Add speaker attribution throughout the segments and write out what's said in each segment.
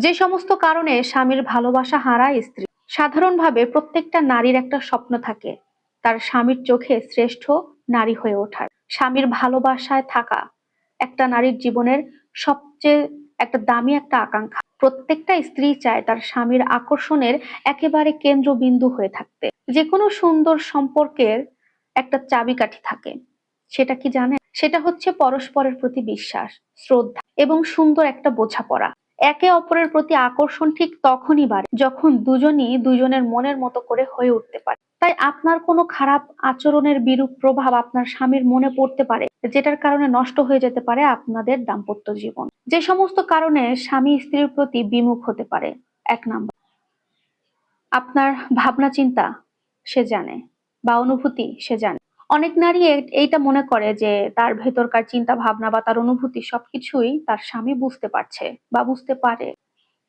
Speaker 1: যে সমস্ত কারণে স্বামীর ভালোবাসা হারায় স্ত্রী। সাধারণভাবে প্রত্যেকটা নারীর একটা স্বপ্ন থাকে, তার স্বামীর চোখে শ্রেষ্ঠ নারী হয়ে ওঠার। স্বামীর ভালোবাসায় থাকা একটা নারীর জীবনের সবচেয়ে একটা দামি একটা আকাঙ্ক্ষা। প্রত্যেকটা স্ত্রী চায় তার স্বামীর আকর্ষণের একেবারে কেন্দ্রবিন্দু হয়ে থাকতে। যে কোনো সুন্দর সম্পর্কের একটা চাবিকাঠি থাকে। সেটা কি জানেন? সেটা হচ্ছে পরস্পরের প্রতি বিশ্বাস, শ্রদ্ধা এবং সুন্দর একটা বোঝাপড়া। একে অপরের প্রতি আকর্ষণ ঠিক তখনই বাড়ে যখন দুজনই দুজনের মনের মতো করে হয়ে উঠতে পারে। তাই আপনার কোনো খারাপ আচরণের বিরূপ প্রভাব আপনার স্বামীর মনে পড়তে পারে, যেটার কারণে নষ্ট হয়ে যেতে পারে আপনাদের দাম্পত্য জীবন। যে সমস্ত কারণে স্বামী স্ত্রীর প্রতি বিমুখ হতে পারে, এক নাম্বার। আপনার ভাবনা চিন্তা সে জানে, বা অনুভূতি সে জানে। অনেক নারী এইটা মনে করে যে তার ভেতরকার চিন্তা ভাবনা বা তার অনুভূতি সবকিছুই তার স্বামী বুঝতে পারছে বা বুঝতে পারে।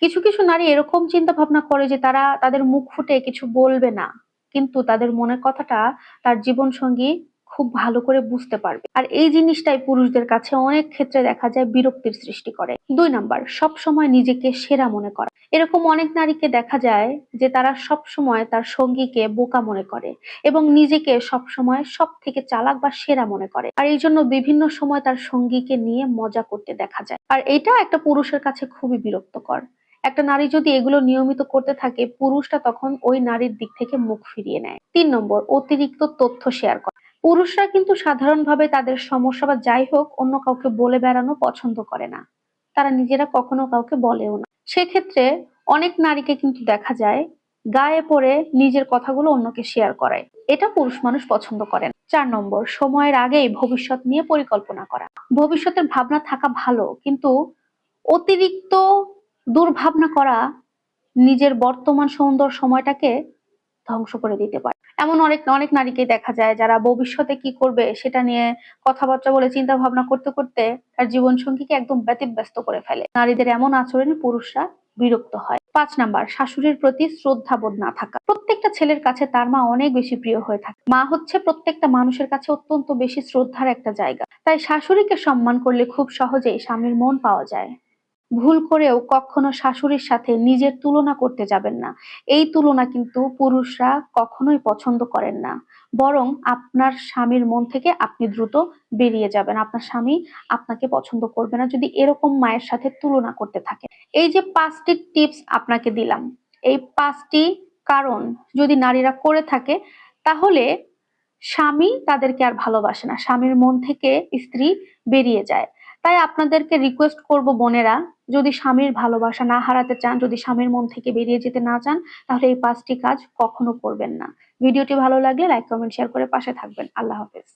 Speaker 1: কিছু কিছু নারী এরকম চিন্তা ভাবনা করে যে তারা তাদের মুখ ফুটে কিছু বলবে না। কিন্তু তাদের মনের কথাটা তার জীবন সঙ্গী খুব ভালো করে বুঝতে পারবে। আর এই জিনিসটাই পুরুষদের কাছে অনেক ক্ষেত্রে দেখা যায় বিরক্তির সৃষ্টি করে। দুই নাম্বার সব সময় নিজেকে সেরা মনে করা। এরকম অনেক নারীকে দেখা যায় যে তারা সব সময় তার সঙ্গীকে বোকা মনে করে এবং নিজেকে সব সময় সব থেকে চালাক বা সেরা মনে করে। আর এই জন্য বিভিন্ন সময় তার সঙ্গীকে নিয়ে মজা করতে দেখা যায়। আর এটা একটা পুরুষের কাছে খুবই বিরক্তকর। একটা নারী যদি এগুলো নিয়মিত করতে থাকে, পুরুষটা তখন ওই নারীর দিক থেকে মুখ ফিরিয়ে নেয়। তিন নম্বর, অতিরিক্ত তথ্য শেয়ার করা। পুরুষরা কিন্তু সাধারণভাবে তাদের সমস্যা বা যাই হোক অন্য কাউকে বলে বেড়ানো পছন্দ করে না। তারা নিজেরা কখনো কাউকে বলেও না। সেক্ষেত্রে অনেক নারীকে কিন্তু দেখা যায় গায়ে পড়ে নিজের কথাগুলো অন্যকে শেয়ার করায় এটা পুরুষ মানুষ পছন্দ করেন চার নম্বর, সময়ের আগেই ভবিষ্যৎ নিয়ে পরিকল্পনা করা। ভবিষ্যতের ভাবনা থাকা ভালো, কিন্তু অতিরিক্ত দুর্ভাবনা করা নিজের বর্তমান সুন্দর সময়টাকে ধ্বংস করে দিতে পারে। এমন অনেক অনেক নারীকে দেখা যায় যারা ভবিষ্যতে কি করবে সেটা নিয়ে কথাবার্তা বলে চিন্তা ভাবনা করতে করতে তার জীবন সঙ্গীকে একদম ব্যতিব্যস্ত করে ফেলে। নারীদের এমন আচরণে পুরুষরা বিরক্ত হয়। পাঁচ নাম্বার, শাশুড়ির প্রতি শ্রদ্ধাবোধ না থাকা। প্রত্যেকটা ছেলের কাছে তার মা অনেক বেশি প্রিয় হয়ে থাকে। মা হচ্ছে প্রত্যেকটা মানুষের কাছে অত্যন্ত বেশি শ্রদ্ধার একটা জায়গা। তাই শাশুড়িকে সম্মান করলে খুব সহজেই স্বামীর মন পাওয়া যায়। ভুল করেও কখনো শাশুড়ির সাথে নিজের তুলনা করতে যাবেন না। এই তুলনা কিন্তু পুরুষরা কখনোই পছন্দ করেন না। বরং আপনার স্বামীর মন থেকে আপনি দ্রুত বেরিয়ে যাবেন। আপনার স্বামী আপনাকে পছন্দ করবে না যদি এরকম মায়ের সাথে তুলনা করতে থাকে। এই যে পাঁচটি টিপস আপনাকে দিলাম। এই পাঁচটি কারণ যদি নারীরা করে থাকে, তাহলে স্বামী তাদেরকে আর ভালোবাসে না। স্বামীর মন থেকে স্ত্রী বেরিয়ে যায়। তাই আপনাদেরকে রিকোয়েস্ট করব বোনেরা, যদি স্বামীর ভালোবাসা না হারাতে চান, যদি স্বামীর মন থেকে বেরিয়ে যেতে না চান, তাহলে এই পাঁচটি কাজ কখনো করবেন না। ভিডিওটি ভালো লাগলে লাইক কমেন্ট শেয়ার করে পাশে থাকবেন। আল্লাহ হাফেজ।